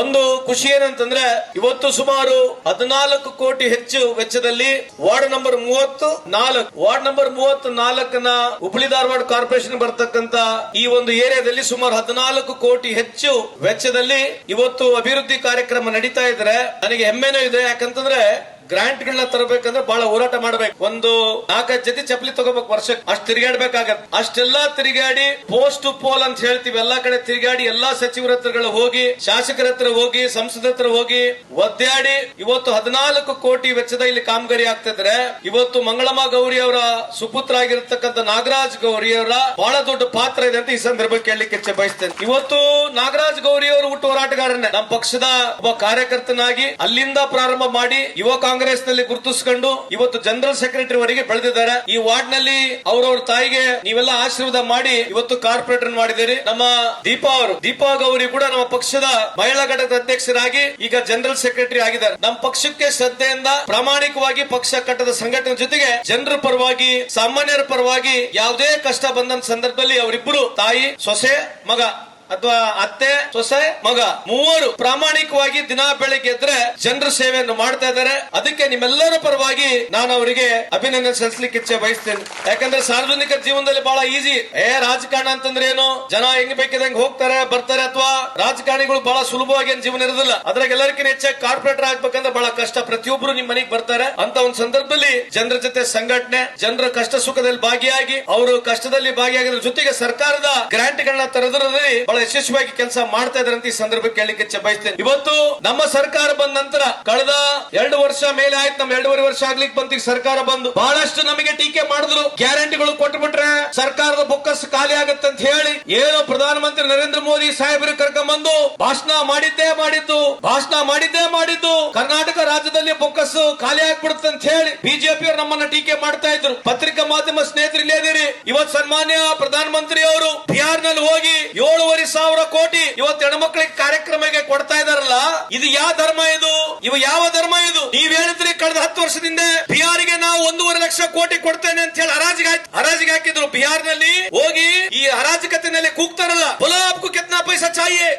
ಒಂದು ಖುಷಿ ಏನಂತಂದ್ರೆ ಇವತ್ತು ಸುಮಾರು ಹದಿನಾಲ್ಕು ಕೋಟಿ ಹೆಚ್ಚು ವೆಚ್ಚದಲ್ಲಿ ವಾರ್ಡ್ ನಂಬರ್ ಮೂವತ್ತು ನಾಲ್ಕು. ವಾರ್ಡ್ ನಂಬರ್ ಮೂವತ್ತು ನಾಲ್ಕನ ಹುಬ್ಳಿ ಧಾರವಾಡ ಕಾರ್ಪೊರೇಷನ್ ಬರ್ತಕ್ಕಂತ ಈ ಒಂದು ಏರಿಯಾದಲ್ಲಿ ಸುಮಾರು ಹದಿನಾಲ್ಕು ಕೋಟಿ ಹೆಚ್ಚು ವೆಚ್ಚದಲ್ಲಿ ಇವತ್ತು ಅಭಿವೃದ್ಧಿ ಕಾರ್ಯಕ್ರಮ ನಡೀತಾ ಇದ್ರೆ ನನಗೆ ಹೆಮ್ಮೆನೂ ಇದೆ. ಯಾಕಂತಂದ್ರೆ ಗ್ರಾಂಟ್ ಗಳನ್ನ ತರಬೇಕಂದ್ರೆ ಬಹಳ ಹೋರಾಟ ಮಾಡಬೇಕು. ಒಂದು ನಾಲ್ಕೈದು ಜೊತೆ ಚಪ್ಪಲಿ ತಗೋಬೇಕು ವರ್ಷಕ್ಕೆ. ಅಷ್ಟು ತಿರುಗಾಡ್ಬೇಕಾಗತ್ತೆ ಅಷ್ಟೆಲ್ಲಾ ತಿರುಗಾಡಿ ಪೋಸ್ಟ್ ಪೋಲ್ ಅಂತ ಹೇಳ್ತೀವಿ. ಎಲ್ಲಾ ಕಡೆ ತಿರುಗಾಡಿ ಎಲ್ಲಾ ಸಚಿವರ ಹತ್ರಗಳು ಹೋಗಿ, ಶಾಸಕರ ಹತ್ರ ಹೋಗಿ, ಸಂಸದ ಹತ್ರ ಹೋಗಿ, ಒದ್ದಾಡಿ, ಇವತ್ತು ಹದಿನಾಲ್ಕು ಕೋಟಿ ವೆಚ್ಚದ ಇಲ್ಲಿ ಕಾಮಗಾರಿ ಆಗ್ತಿದ್ರೆ ಇವತ್ತು ಮಂಗಳಮ್ಮ ಗೌರಿ ಅವರ ಸುಪುತ್ರ ಆಗಿರತಕ್ಕಂತ ನಾಗರಾಜ್ ಗೌರಿ ಅವರ ಬಹಳ ದೊಡ್ಡ ಪಾತ್ರ ಇದೆ ಅಂತ ಈ ಸಂದರ್ಭ ಕೇಳಲಿಕ್ಕೆ ಬಯಸ್ತೇನೆ. ಇವತ್ತು ನಾಗರಾಜ್ ಗೌರಿ ಅವರು ಹುಟ್ಟು ಹೋರಾಟಗಾರನೇ. ನಮ್ಮ ಪಕ್ಷದ ಒಬ್ಬ ಕಾರ್ಯಕರ್ತನಾಗಿ ಅಲ್ಲಿಂದ ಪ್ರಾರಂಭ ಮಾಡಿ ಯುವ ನಲ್ಲಿ ಗುರುತಿಸಿಕೊಂಡು ಇವತ್ತು ಜನರಲ್ ಸೆಕ್ರೆಟರಿ ವರೆಗೆ ಬೆಳೆದಿದ್ದಾರೆ. ಈ ವಾರ್ಡ್ನಲ್ಲಿ ಅವರವ್ರ ತಾಯಿಗೆ ನೀವೆಲ್ಲ ಆಶೀರ್ವಾದ ಮಾಡಿ ಇವತ್ತು ಕಾರ್ಪೊರೇಟರ್ ಮಾಡಿದಿರಿ ನಮ್ಮ ದೀಪಾ ಅವರು, ದೀಪಾ ಗೌರಿ ಕೂಡ ನಮ್ಮ ಪಕ್ಷದ ಮಹಿಳಾ ಘಟಕದ ಅಧ್ಯಕ್ಷರಾಗಿ ಈಗ ಜನರಲ್ ಸೆಕ್ರೆಟರಿ ಆಗಿದ್ದಾರೆ. ನಮ್ಮ ಪಕ್ಷಕ್ಕೆ ಶ್ರದ್ಧೆಯಿಂದ ಪ್ರಾಮಾಣಿಕವಾಗಿ ಪಕ್ಷ ಕಟ್ಟದ ಸಂಘಟನೆ ಜೊತೆಗೆ ಜನರ ಪರವಾಗಿ, ಸಾಮಾನ್ಯರ ಪರವಾಗಿ ಯಾವುದೇ ಕಷ್ಟ ಬಂದ ಸಂದರ್ಭದಲ್ಲಿ ಅವರಿಬ್ಬರು ತಾಯಿ, ಸೊಸೆ, ಮಗ ಅಥವಾ ಅತ್ತೆ, ಸೊಸೆ, ಮಗ ಮೂವರು ಪ್ರಾಮಾಣಿಕವಾಗಿ ದಿನ ಬೆಳಿಗ್ಗೆ ಎದ್ರೆ ಜನರ ಸೇವೆಯನ್ನು ಮಾಡ್ತಾ ಇದ್ದಾರೆ. ಅದಕ್ಕೆ ನಿಮ್ಮೆಲ್ಲರ ಪರವಾಗಿ ನಾನು ಅವರಿಗೆ ಅಭಿನಂದನೆ ಸಲ್ಲಿಸಲಿಕ್ಕೆ ಇಚ್ಛೆ ಬಯಸ್ತೇನೆ. ಯಾಕಂದ್ರೆ ಸಾರ್ವಜನಿಕ ಜೀವನದಲ್ಲಿ ಬಹಳ ಈಜಿ ಏ, ರಾಜಕಾರಣ ಅಂತಂದ್ರೆ ಏನು? ಜನ ಹೆಂಗ್ ಬೇಕಿದಂಗ್ ಹೋಗ್ತಾರೆ, ಬರ್ತಾರೆ ಅಥವಾ ರಾಜಕಾರಣಿಗಳು ಬಹಳ ಸುಲಭವಾಗಿ ಏನ್ ಜೀವನ ಇರೋದಿಲ್ಲ. ಅದ್ರಾಗ ಎಲ್ಲರಿಗಿಂತ ಹೆಚ್ಚಾಗಿ ಕಾರ್ಪೊರೇಟರ್ ಆಗ್ಬೇಕಂದ್ರೆ ಬಹಳ ಕಷ್ಟ. ಪ್ರತಿಯೊಬ್ಬರು ನಿಮ್ ಮನೆಗೆ ಬರ್ತಾರೆ. ಅಂತ ಒಂದು ಸಂದರ್ಭದಲ್ಲಿ ಜನರ ಜೊತೆ ಸಂಘಟನೆ, ಜನರ ಕಷ್ಟ ಸುಖದಲ್ಲಿ ಭಾಗಿಯಾಗಿ, ಅವರು ಕಷ್ಟದಲ್ಲಿ ಭಾಗಿಯಾಗಿದ್ರ ಜೊತೆಗೆ ಸರ್ಕಾರದ ಗ್ರಾಂಟ್ ಗಳನ್ನ ತರದ್ರಲ್ಲಿ ಯಶಸ್ವಿಯಾಗಿ ಕೆಲಸ ಮಾಡ್ತಾ ಇದಾರೆ ಅಂತ ಈ ಸಂದರ್ಭ ಕೇಳಲಿಕ್ಕೆ ಇಚ್ಛೆ ಬಯಸ್ತೇನೆ. ಇವತ್ತು ನಮ್ಮ ಸರ್ಕಾರ ಬಂದ ನಂತರ ಕಳೆದ ಎರಡು ವರ್ಷ ಮೇಲೆ ಆಯ್ತು. ನಮ್ಮ ಎರಡೂವರೆ ವರ್ಷ ಆಗ್ಲಿಕ್ಕೆ ಬಂತು. ಸರ್ಕಾರ ಬಂದು ಬಹಳಷ್ಟು ನಮಗೆ ಟೀಕೆ ಮಾಡಿದ್ರು. ಗ್ಯಾರಂಟಿಗಳು ಕೊಟ್ಬಿಟ್ರೆ ಸರ್ಕಾರದ ಬೊಕ್ಕಸ್ ಖಾಲಿ ಆಗತ್ತೆ ಅಂತ ಹೇಳಿ ಏನು ಪ್ರಧಾನಮಂತ್ರಿ ನರೇಂದ್ರ ಮೋದಿ ಸಾಹೇಬರು ಕರ್ಕೊಂಡ್ಬಂದು ಭಾಷಣ ಮಾಡಿದ್ದೇ ಮಾಡಿದ್ದು, ಭಾಷಣ ಮಾಡಿದ್ದೇ ಮಾಡಿದ್ದು. ಕರ್ನಾಟಕ ರಾಜ್ಯದಲ್ಲಿ ಬೊಕ್ಕಸ್ಸು ಖಾಲಿ ಆಗ್ಬಿಡುತ್ತೆ ಅಂತ ಹೇಳಿ ಬಿಜೆಪಿ ಅವರು ನಮ್ಮನ್ನ ಟೀಕೆ ಮಾಡ್ತಾ ಇದ್ರು. ಪತ್ರಿಕಾ ಮಾಧ್ಯಮ ಸ್ನೇಹಿತರು ಇಲ್ಲೇ ಇದೀರಿ ಇವತ್ತು ಸನ್ಮಾನ್ಯ ಪ್ರಧಾನಮಂತ್ರಿ ಅವರು ಬಿಹಾರ್ನಲ್ಲಿ ಹೋಗಿ ಏಳುವರೆ ಸಾವಿರ ಕೋಟಿ ಇವತ್ತು ಹೆಣ್ಮಕ್ಳಿಗೆ ಕಾರ್ಯಕ್ರಮಕ್ಕೆ ಕೊಡ್ತಾ ಇದಾರಲ್ಲ ಇದು ಯಾವ ಧರ್ಮ ಇದು? ಇವ ಯಾವ ಧರ್ಮ ಇದು? ನೀವ್ ಹೇಳಿದ್ರಿ ಕಳೆದ ಹತ್ತು ವರ್ಷದಿಂದ ಬಿಹಾರಿಗೆ ನಾವು ಒಂದೂವರೆ ಲಕ್ಷ ಕೋಟಿ ಕೊಡ್ತೇನೆ ಅಂತ ಹೇಳಿ ಹರಾಜಿಗೆ ಹಾಕಿ- ಹರಾಜಿಗೆ ಹಾಕಿದ್ರು. ಬಿಹಾರ್ನಲ್ಲಿ ಹೋಗಿ ಈ ಹರಾಜಿಕತೆ ಕತ್ತಿನಲ್ಲಿ ಕೂಗ್ತಾರಲ್ಲ ಬುಲೋ ಕಿತ್ನಾ ಪೈಸಾ ಚಾಹಿಯೇ